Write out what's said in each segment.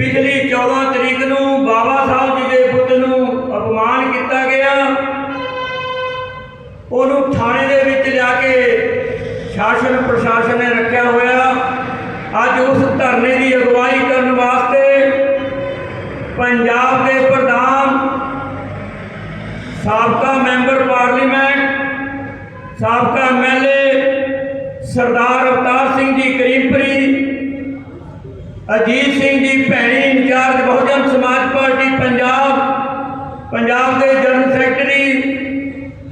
ਪਿਛਲੀ 14 ਤਰੀਕ ਨੂੰ ਬਾਬਾ ਸਾਹਿਬ ਜੀ ਦੇ ਪੁੱਤ ਨੂੰ ਅਪਮਾਨ ਕੀਤਾ ਗਿਆ। ਉਹਨੂੰ ਥਾਣੇ ਦੇ ਵਿੱਚ ਲਿਆ ਕੇ ਸ਼ਾਸਨ ਪ੍ਰਸ਼ਾਸਨ ਨੇ ਰੱਖਿਆ ਹੋਇਆ। ਅੱਜ ਉਸ ਧਰਨੇ ਦੀ ਅਗਵਾਈ ਕਰਨ ਵਾਸਤੇ ਪੰਜਾਬ ਦੇ ਪ੍ਰਧਾਨ, ਸਾਬਕਾ ਮੈਂਬਰ ਪਾਰਲੀਮੈਂਟ, ਸਾਬਕਾ MLA Sardar Avtar Singh Ajit Singh ji Bhaini incharge Bahujan Samaj party, Punjab. Punjab ਦੇ ਜਨਰਲ ਸੈਕਟਰੀ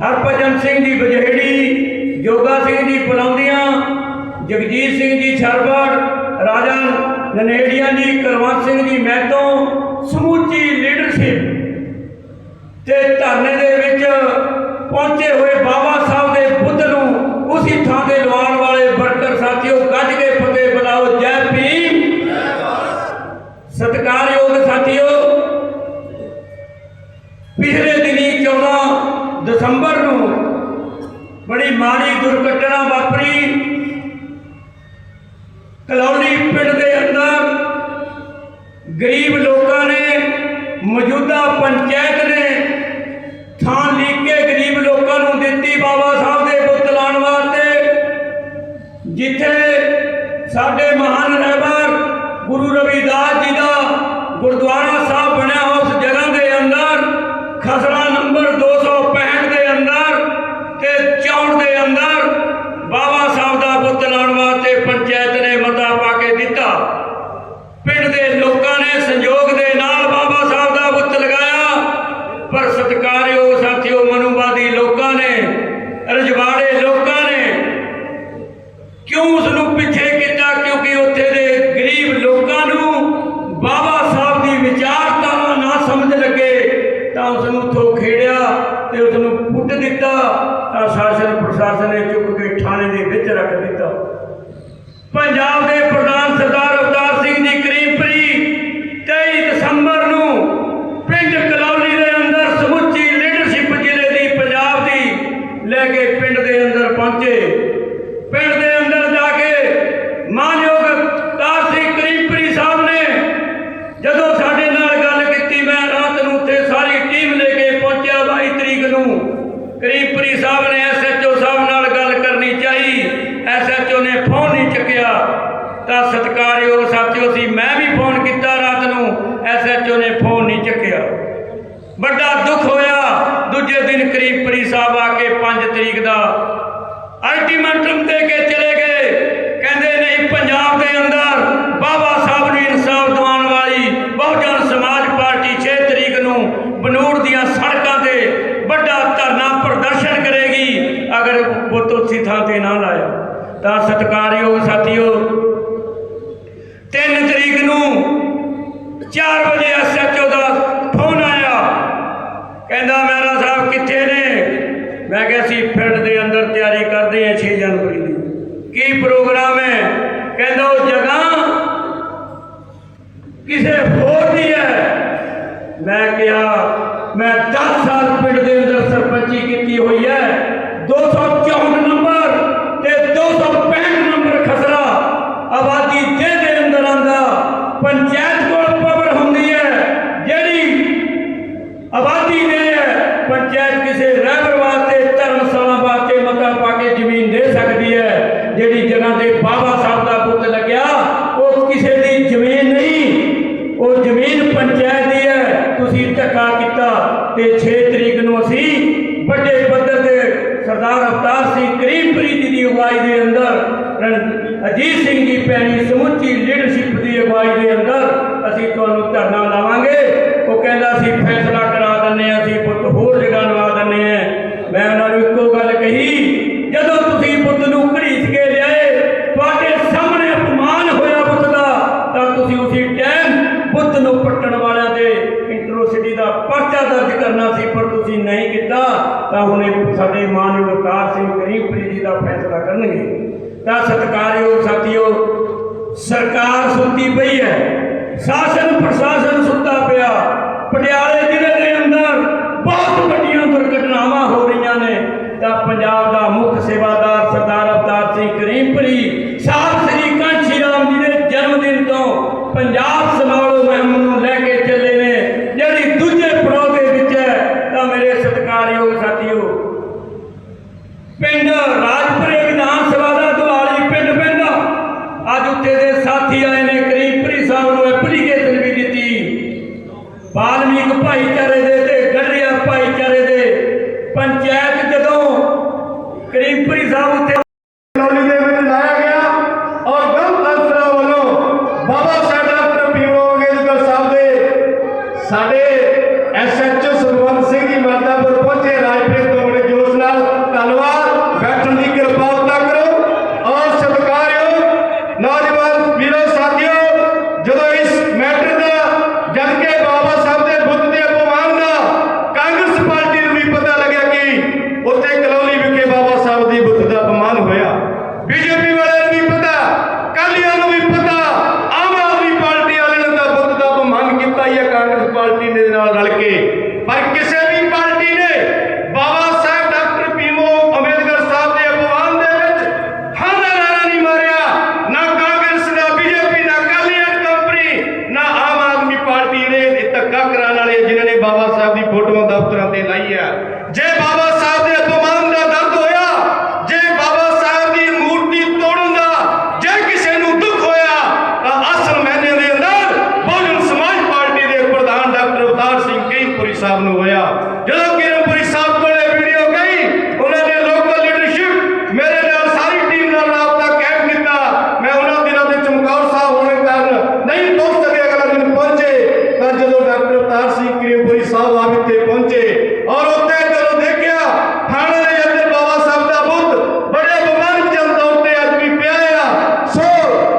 ਹਰਭਜਨ ਸਿੰਘ ਜੀ ਬਜੇੜੀ, ਜੋਗਾ ਸਿੰਘ ਜੀ ਪਲੌਂਦੀਆਂ ਜਗਜੀਤ ਸਿੰਘ ਜੀ ਛਰਬੜ, ਰਾਜਾ ਨਨੇੜੀਆਂ ਜੀ ਕੁਲਵੰਤ ਸਿੰਘ ਜੀ ਮਹਿਤੋਂ ਬੜੀ ਮਾੜੀ ਦੁਰਘਟਨਾ ਵਾਪਰੀ। ਕਲੌਲੀ ਪਿੰਡ ਦੇ ਅੰਦਰ ਗਰੀਬ ਲੋਕਾਂ ਨੇ, ਮੌਜੂਦਾ ਪੰਚਾਇਤ ਨੇ ਥਾਂ ਲੀਕ ਕੇ ਗਰੀਬ ਲੋਕਾਂ ਨੂੰ ਦਿੱਤੀ ਬਾਬਾ ਸਾਹਿਬ ਦੇ ਬੁੱਤ ਲਾਉਣ ਵਾਸਤੇ, ਜਿੱਥੇ ਸਾਡੇ ਮਹਾਨ ਰਹਿਬਰ ਗੁਰੂ ਰਵਿਦਾਸ ਜੀ ਦਾ ਗੁਰਦੁਆਰਾ ਸਾਹਿਬ ਬਣਿਆ ਉਸ ਜਗ੍ਹਾ ਦੇ ਅੰਦਰ ਖਸਰਾ ਨੰਬਰ 265 ਦੇ ਅੰਦਰ ਤੇ 64 ਦੇ ਅੰਦਰ ਬਾਬਾ ਸਾਹਿਬ ਦਾ ਬੁੱਤ ਲਾਉਣ ਵਾਸਤੇ ਪੰਚਾਇਤ ਨੇ ਮਤਾ ਪਾ ਕੇ ਦਿੱਤਾ ਪਿੰਡ ਦੇ ਲੋਕਾਂ ਨੇ ਸੰਯੋਗ ਦੇ ਨਾਲ ਬਾਬਾ ਸਾਹਿਬ ਦਾ ਬੁੱਤ ਲਗਾਇਆ ਪਰ ਸਤਿਕਾਰਯੋਗ ਸਾਥੀਓ ਮਨੂਵਾਦੀ ਲੋਕਾਂ ਨੇ ਰਜਵਾੜੇ ਲੋਕਾਂ ਨੇ ਕਿਉਂ ਉਸ ਨੂੰ ਪਿੱਛੇ ਕੀਤਾ ਕਿਉਂਕਿ ਉੱਥੇ ਦੇ ਗਰੀਬ ਲੋਕਾਂ ਨੂੰ ਬਾਬਾ ਸਾਹਿਬ ਦੀ ਵਿਚਾਰਧਾਰਾ ਨਾ ਸਮਝ ਲੱਗੇ ਤਾਂ ਉਸ ਨੂੰ ਉੱਥੋਂ ਖੇੜਿਆ ਤੇ ਉਸ ਨੂੰ ਪੁੱਟ ਦਿੱਤਾ ਤਾਂ ਸ਼ਾਸਨ ਪ੍ਰਸ਼ਾਸਨ ਨੇ ਚੁੱਕ ਕੇ ਥਾਣੇ ਦੇ ਵਿੱਚ ਰੱਖ ਦਿੱਤਾ ਪੰਜਾਬ ਦੇ ਪ੍ਰਧਾਨ ਸਰਦਾਰ ਅਵਤਾਰ ਸਿੰਘ ਜੀ ਕਰੀਮਪੁਰੀ 23 ਦਸੰਬਰ ਨੂੰ ਪਿੰਡ ਕਲੌਲੀ ਦੇ ਅੰਦਰ ਸਮੁੱਚੀ ਲੀਡਰਸ਼ਿਪ ਜ਼ਿਲ੍ਹੇ ਦੀ ਪੰਜਾਬ ਦੀ ਲੈ ਕੇ ਪਿੰਡ ਦੇ ਅੰਦਰ ਪਹੁੰਚੇ ਪਿੰਡ ਦੇ ਅੰਦਰ ਜਾ ਕੇ ਮਾਨਯੋਗ ਅਵਤਾਰ ਸਿੰਘ ਕਰੀਮਪੁਰੀ ਸਾਹਿਬ ਨੇ ਜਦੋਂ ਸਾਡੇ ਨਾਲ ਗੱਲ ਕੀਤੀ ਮੈਂ ਰਾਤ ਨੂੰ ਉੱਥੇ ਸਾਰੀ ਟੀਮ ਲੈ ਕੇ ਪਹੁੰਚਿਆ 22 ਤਰੀਕ ਨੂੰ ਕਰੀਮਪੁਰੀ ਸਾਹਿਬ ਨੇ ਐਸਐਚਓ ਸਾਹਿਬ ਨਾਲ ਗੱਲ ਕਰਨੀ ਚਾਹੀ ਐਸਐਚਓ ਨੇ ਫੋਨ ਨਹੀਂ ਚੱਕਿਆ। ਤਾਂ ਸਤਿਕਾਰਯੋਗ ਸਾਥੀਓ ਸੀ ਮੈਂ ਵੀ ਫੋਨ ਕੀਤਾ ਰਾਤ ਨੂੰ ਐਸਐਚਓ ਨੇ ਫੋਨ ਨਹੀਂ ਚੱਕਿਆ। ਵੱਡਾ ਦੁੱਖ ਹੋਇਆ। ਦੂਜੇ ਦਿਨ ਕਰੀਮਪੁਰੀ ਸਾਹਿਬ ਆ ਕੇ 5 ਤਰੀਕ ਦਾ ਅਲਟੀਮੇਟਮ ਦੇ ਕੇ ਚਲੇ ਗਏ। ਕਹਿੰਦੇ, ਨਹੀਂ, ਪੰਜਾਬ ਦੇ ਅੰਦਰ ਬਾਬਾ ਸਾਹਿਬ ਨੂੰ ਇਨਸਾਫ ਦਿਵਾਉਣ ਵਾਲੀ ਬਹੁਜਨ ਸਮਾਜ ਪਾਰਟੀ 6 ਤਰੀਕ ਨੂੰ ਬਨੂੜ ਦੀਆਂ ਸੜਕਾਂ ਤੇ ਵੱਡਾ ਧਰਨਾ ਪ੍ਰਦਰਸ਼ਨ ਕਰੇਗੀ। ਅਗਰ ਬੁੱਤ ਉਸੇ ਥਾਂ ਤੇ ਨਾ ਲਾਇਆ, ਤਾਂ ਸਤਿਕਾਰਯੋਗ ਸਾਥੀਓ 3 ਤਰੀਕ ਨੂੰ 4 ਵਜੇ ਐਸਐਚਓ ਦਾ ਫੋਨ ਆਇਆ। ਕਹਿੰਦਾ, ਮਹਿਰਾ ਸਾਹਿਬ ਕਿੱਥੇ ਨੇ? ਮੈਂ ਕਿਹਾ ਸੀ ਪਿੰਡ ਦੇ ਅੰਦਰ ਤਿਆਰੀ ਕਰਦੇ ਆ 6 ਜਨਵਰੀ ਦੀ। ਕੀ ਪ੍ਰੋਗਰਾਮ ਹੈ? ਕਹਿੰਦਾ, ਉਹ ਜਗ੍ਹਾ ਕਿਸੇ ਹੋਰ ਦੀ ਹੈ। ਮੈਂ ਕਿਹਾ, ਮੈਂ 10 ਸਾਲ ਪਿੰਡ ਦੇ ਅੰਦਰ ਸਰਪੰਚੀ ਕੀਤੀ ਹੋਈ ਹੈ। 264 ਨੰਬਰ ਤੇ 265 ਨੰਬਰ ਖਸਰਾ ਆਬਾਦੀ ਦੇ ਦੇ ਅੰਦਰ ਆਂਦਾ ਪੰਚਾਇਤ ਕੋਲ ਪਾਵਰ ਹੁੰਦੀ ਹੈ ਜਿਹੜੀ ਆਬਾਦੀ ਨੇ ਪੰਚਾਇਤ ਕਿਸੇ ਰਹਿਬਰ ਵਾਸਤੇ ਧਰਮਸ਼ਾਲਾ ਵਾਸਤੇ ਮਤਾ ਪਾ ਕੇ ਜ਼ਮੀਨ ਦੇ ਸਕਦੀ ਹੈ ਜਿਹੜੀ ਜਗ੍ਹਾ ਤੇ ਬਾਬਾ ਸਾਹਿਬ ਦਾ ਪੁੱਤ ਲੱਗਿਆ ਉਹ ਕਿਸੇ ਦੀ ਜ਼ਮੀਨ ਨਹੀਂ ਉਹ ਜ਼ਮੀਨ ਪੰਚਾਇਤ ਦੀ ਹੈ ਤੁਸੀਂ ਧੱਕਾ ਕੀਤਾ ਤੇ 6 ਤਰੀਕ ਨੂੰ ਅਸੀਂ ਵੱਡੇ ਪੱਧਰ ਤੇ ਸਰਦਾਰ ਅਵਤਾਰ ਸਿੰਘ ਕਰੀਮਪ੍ਰੀਤ ਜੀ ਦੀ ਅਗਵਾਈ ਦੇ ਅੰਦਰ ਅਜੀਤ ਸਿੰਘ ਜੀ ਪੈਣੀ ਸਮੁੱਚੀ ਲੀਡਰਸ਼ਿਪ ਦੀ ਅਗਵਾਈ ਦੇ ਅੰਦਰ ਅਸੀਂ ਤੁਹਾਨੂੰ ਧਰਨਾ ਲਾਵਾਂਗੇ। ਉਹ ਕਹਿੰਦਾ ਅਸੀਂ ਫੈਸਲਾ ਕਰਾ ਦਿੰਨੇ ਆ ਅਸੀਂ ਪੁੱਤ ਹੋਰ ਜਗ੍ਹਾ ਲਵਾ ਦਿੰਨੇ ਆ ਮੈਂ ਉਹਨਾਂ ਨੂੰ ਇੱਕੋ ਗੱਲ ਕਹੀ ਜਦੋਂ ਤੁਸੀਂ ਪੁੱਤ ਨੂੰ ਘੜੀਸ ਕੇ ਲਿਆਏ ਤੁਹਾਡੇ ਸਾਹਮਣੇ ਅਪਮਾਨ ਹੋਇਆ ਪੁੱਤ ਦਾ ਤਾਂ ਤੁਸੀਂ ਉਸੇ ਟਾਈਮ ਪੁੱਤ ਨੂੰ ਪੱਟਣ ਵਾਲਿਆਂ ਦੇ ਇੰਟਰੋਸਿਟੀ ਦਾ ਪਰਚਾ ਦਰਜ ਕਰਨਾ ਸੀ ਪਰ ਤੁਸੀਂ ਨਹੀਂ ਕੀਤਾ ਤਾਂ ਹੁਣ ਇਹ ਸਾਡੇ ਮਾਨਯੋਗ ਅਵਤਾਰ ਸਿੰਘ ਕਰੀਮਪੁਰੀ ਜੀ ਦਾ ਫੈਸਲਾ ਕਰਨਗੇ। ਤਾਂ ਸਤਿਕਾਰਯੋਗ ਸਾਥੀਓ, ਸਰਕਾਰ ਸੁੱਤੀ ਪਈ ਹੈ। ਸ਼ਾਸਨ ਪ੍ਰਸ਼ਾਸਨ ਸੁੱਤਾ ਪਿਆ। ਪਟਿਆਲੇ ਜ਼ਿਲ੍ਹੇ ਦੇ ਅੰਦਰ ਬਹੁਤ ਵੱਡੀਆਂ ਦੁਰਘਟਨਾਵਾਂ ਹੋ ਰਹੀਆਂ ਨੇ। ਤਾਂ ਪੰਜਾਬ ਦਾ ਮੁੱਖ ਸੇਵਾਦਾਰ ਸਰਦਾਰ ਅਵਤਾਰ ਸਿੰਘ ਕਰੀਮਪੁਰੀ ਸਾਹਿਬ ਸ੍ਰੀ ਕਾਂਸ਼ੀ ਰਾਮ ਜੀ ਦੇ ਜਨਮ ਦਿਨ ਤੋਂ ਪੰਜਾਬ ਸੰਭਾਲੋ ਮੁਹਿੰਮ ਸਾਡੇ ਐਸਐਚਓ ਸੁਖਵੰਤ ਸਿੰਘ ਜੀ ਮਾਤਾਪੁਰ ਪਹੁੰਚੇ ਰਾਜਪ੍ਰੀਤ ਤੋਂ ਬੜੇ ਜੋਸ਼ ਨਾਲ ਧੰਨਵਾਦ ਬੈਠਣ ਦੀ ਕਿਰਪਾਲਤਾ ਕਰੋ ਔਰ ਸਤਿਕਾਰਯੋਗ ਨੌਜਵਾਨ ਵੀਰੋ ਸਾਥੀਓ ਜਦੋਂ ਇਸ ਮੈਟਰ ਦਾ ਜਦ ਕਿ ਬਾਬਾ ਸਾਹਿਬ ਦੇ ਬੁੱਤ ਦੇ ਅਪਮਾਨ ਦਾ ਕਾਂਗਰਸ ਪਾਰਟੀ ਨੂੰ ਵੀ ਪਤਾ ਲੱਗਿਆ ਕਿ ਉੱਥੇ ਕਲੌਲੀ ਵਿਖੇ ਬਾਬਾ ਸਾਹਿਬ ਦੀ ਬੁੱਤ ਦਾ ਅਪਮਾਨ ਹੋਇਆ ਬੀਜੇਪੀ ਵਾਲਿਆਂ ਨੂੰ ਵੀ ਪਤਾ ਕਾਲੀਆਂ ਨੂੰ ਵੀ ਪਤਾ ਆਮ ਆਦਮੀ ਪਾਰਟੀ ਵਾਲਿਆਂ ਨੇ ਤਾਂ ਬੁੱਤ ਦਾ ਅਪਮਾਨ ਕੀਤਾ ਹੀ ਹੈ ਕਾਂਗਰਸ ਪਾਰਟੀ ਦੇ ਨਾਲ ਰਲ ਕੇ ਪਰ ਕਿਸੇ ਵੀ ਪਾਰਟੀ ਨੇ ਬਾਬਾ ਸਾਹਿਬ ਡਾਕਟਰ ਭੀਮੋ ਅੰਬੇਦਕਰ ਸਾਹਿਬ ਦੇ ਅਪਮਾਨ ਦੇ ਵਿੱਚ ਹਾਂ ਦਾ ਨਾਰਾ ਨਹੀਂ ਮਾਰਿਆ ਨਾ ਕਾਂਗਰਸ ਨਾ ਬੀਜੇਪੀ ਨਾ ਕਾਲੀਆਂ ਕੰਪਨੀ ਨਾ ਆਮ ਆਦਮੀ ਪਾਰਟੀ ਨੇ ਇਹ ਧੱਕਾ ਕਰਾਉਣ ਵਾਲੇ ਜਿਨ੍ਹਾਂ ਨੇ ਬਾਬਾ ਸਾਹਿਬ ਦੀ ਫੋਟੋਆਂ ਦਫ਼ਤਰਾਂ ਤੇ ਲਾਈ ਆ ਜੇ ਬਾਬਾ ਸਾਹਿਬ ਦੇ ਅਪਮਾਨ ਦਾ ਦਰਦ ਹੋਇਆ, ਜੇ ਬਾਬਾ ਸਾਹਿਬ ਦੀ ਮੂਰਤੀ ਤੋੜਨ ਦਾ ਜੇ ਕਿਸੇ ਨੂੰ ਦੁੱਖ ਹੋਇਆ, ਤਾਂ ਅਸਲ ਮਹੀਨੇ ਦੇ ਅੰਦਰ ਬਹੁਜਨ ਸਮਾਜ ਪਾਰਟੀ ਦੇ ਪ੍ਰਧਾਨ ਡਾਕਟਰ ਅਵਤਾਰ ਸਿੰਘ ਕਈਪੁਰੀ ਸਾਹਿਬ ਨੂੰ ਹੋਇਆ। ਜਦੋਂ ਕਿਰਨਪੁਰੀ ਸਾਹਿਬ ਕੋਲੇ ਵੀਡੀਓ ਗਈ ਉਹਨਾਂ ਨੇ ਲੋਕਲ ਲੀਡਰਸ਼ਿਪ ਮੇਰੇ ਨਾਲ ਸਾਰੀ ਟੀਮ ਨਾਲ ਰਾਬਤਾ ਕਾਇਮ ਕੀਤਾ ਮੈਂ ਉਹਨਾਂ ਦਿਨਾਂ ਦੇ ਚਮਕੌਰ ਸਾਹਿਬ ਹੋਣੇ ਕਾਰਨ ਨਹੀਂ ਪਹੁੰਚ ਸਕੇ ਅਗਲਾ ਦਿਨ ਪਹੁੰਚੇ ਤਾਂ ਜਦੋਂ ਡਾਕਟਰ ਅਵਤਾਰ ਸਿੰਘ ਕਿਰਨਪੁਰੀ ਸਾਹਿਬ ਆਪ ਇੱਥੇ ਪਹੁੰਚੇ ਔਰ ਉੱਥੇ ਜਦੋਂ ਦੇਖਿਆ ਥਾਣੇ ਦੇ ਅੰਦਰ ਬਾਬਾ ਸਾਹਿਬ ਦਾ ਬੁੱਤ ਬੜੇ ਬਿਮਾਰ ਜਨ ਤੌਰ ਤੇ ਅੱਜ ਵੀ ਪਿਆ ਆ ਸੋ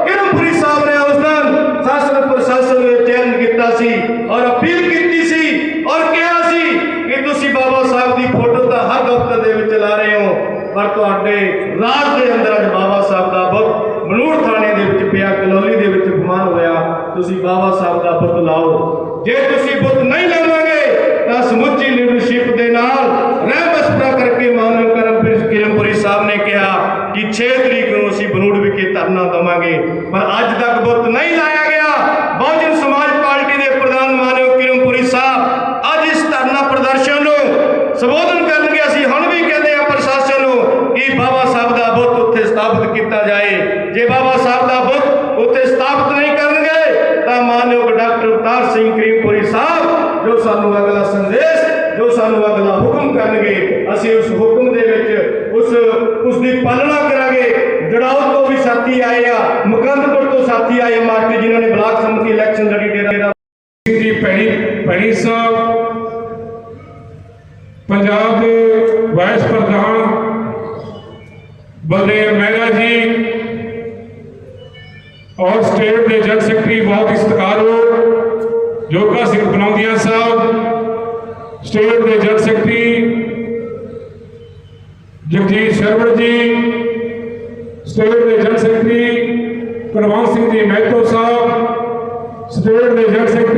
ਕਿਰਨਪੁਰੀ ਸਾਹਿਬ ਨੇ ਉਸ ਦਿਨ ਸ਼ਾਸਨ ਪ੍ਰਸ਼ਾਸਨ ਨੂੰ ਚੈਲੰਜ ਕੀਤਾ ਸੀ ਔਰ ਅਪੀਲ ਕੀਤੀ ਸੀ ਔਰ ਕਿਹਾ ਸੀ ਕਿ ਤੁਸੀਂ ਬਾਬਾ ਸਾਹਿਬ ਦੀ ਫੋਟੋ ਤਾਂ ਹਰ ਦਫ਼ਤਰ ਦੇ ਵਿੱਚ ਲਾ ਰਹੇ ਹੋ ਪਰ ਤੁਹਾਡੇ ਰਾਜ ਦੇ ਅੰਦਰ ਅੱਜ ਬਾਬਾ ਸਾਹਿਬ ਦਾ ਬੁੱਤ ਮਨੂੜ ਥਾਣੇ ਦੇ ਵਿੱਚ ਪਿਆ, ਕਲੋਲੀ ਦੇ ਵਿੱਚ ਅਪਮਾਨ ਹੋਇਆ। ਤੁਸੀਂ ਬਾਬਾ ਸਾਹਿਬ ਦਾ ਬੁੱਤ ਲਾਓ। ਜੇ ਤੁਸੀਂ ਬੁੱਤ ਨਹੀਂ ਲਾਵਾਂਗੇ, ਤਾਂ ਸਮੁੱਚੀ ਲੀਡਰਸ਼ਿਪ ਦੇ ਨਾਲ ਰਹਿ ਕਰਕੇ ਮਾਨਵ ਕਰਮਪ੍ਰੀਤ ਕਿਰਮਪੁਰੀ ਸਾਹਿਬ ਨੇ ਕਿਹਾ ਕਿ 6 ਤਰੀਕ ਨੂੰ ਅਸੀਂ ਬਨੂੜ ਵਿਖੇ ਧਰਨਾ ਦਵਾਂਗੇ। ਪਰ ਅੱਜ ਤੱਕ ਬੁੱਤ ਨਹੀਂ ਲਾਇਆ ਗਿਆ। ਬਹੁਜਨ ਸਮਾਜ ਪਾਰਟੀ ਦੇ ਪ੍ਰਧਾਨ ਮਾਨਵ ਕਿਰਮਪੁਰੀ ਸਾਹਿਬ ਅੱਜ ਇਸ ਧਰਨਾ ਪ੍ਰਦਰਸ਼ਨ ਨੂੰ ਸੰਬੋਧਨ ਕਰਨਗੇ ਅਸੀਂ ਹੁਣ ਵੀ ਕਹਿੰਦੇ ਆ ਪ੍ਰਸ਼ਾਸਨ ਨੂੰ ਕਿ ਬਾਬਾ ਸਾਹਿਬ ਦਾ ਬੁੱਤ ਉੱਥੇ ਸਥਾਪਿਤ ਕੀਤਾ ਜਾਏ। ਜੇ ਬਾਬਾ ਸਾਹਿਬ ਦਾ ਬੁੱਤ ਉੱਥੇ ਸਥਾਪਿਤ ਨਹੀਂ ਕਰਨਗੇ, ਤਾਂ ਮਾਨਯੋਗ ਡਾਕਟਰ ਅਵਤਾਰ ਸਿੰਘ ਕਰੀਮਪੁਰੀ ਸਾਹਿਬ, ਜੋ ਸਾਨੂੰ ਅਗਲਾ ਸੰਦੇਸ਼, ਜੋ ਸਾਨੂੰ ਅਗਲਾ ਹੁਕਮ ਕਰਨਗੇ, ਅਸੀਂ ਉਸ ਹੁਕਮ ਦੇ ਵਿੱਚ ਉਸ ਉਸ ਦੀ ਪਾਲਣਾ ਕਰਾਂਗੇ। ਜੜਾਉ ਤੋਂ ਵੀ ਸਾਥੀ ਆਏ ਆ, ਮੁਕੰਦਪੁਰ ਤੋਂ ਸਾਥੀ ਆਏ ਆ ਜਿਨ੍ਹਾਂ ਨੇ ਬਲਾਕ ਸੰਮਤੀ ਇਲੈਕਸ਼ਨ ਲੜੀ, ਡੇਰਾ ਜੀ, ਭੈਣੀ ਭੈਣੀ ਸਾਹਿਬ ਪੰਜਾਬ ਦੇ ਵਾਈਸ ਪ੍ਰਧਾਨ ਬਲਦੇਵ ਮਹਿਰਾ ਜੀ ਔਰ ਸਟੇਟ ਦੇ ਜਨ ਸੈਕਟਰੀ ਬਹੁਤ ਹੀ ਸਤਿਕਾਰਯੋਗ ਜੋਗਾ ਸਿੰਘ ਬਨੌਂਦੀਆ ਸਾਹਿਬ, ਸਟੇਟ ਦੇ ਜਨ ਸੈਕਟਰੀ ਜਗਜੀਤ ਸ਼ਰਵਣ ਜੀ, ਸਟੇਟ ਦੇ ਜਨ ਸੈਕਟਰੀ ਕੁਲਵੰਤ ਸਿੰਘ ਜੀ ਮਹਿਤੋ ਸਾਹਿਬ, ਸਟੇਟ ਦੇ ਜਨ ਸੈਕਟਰੀ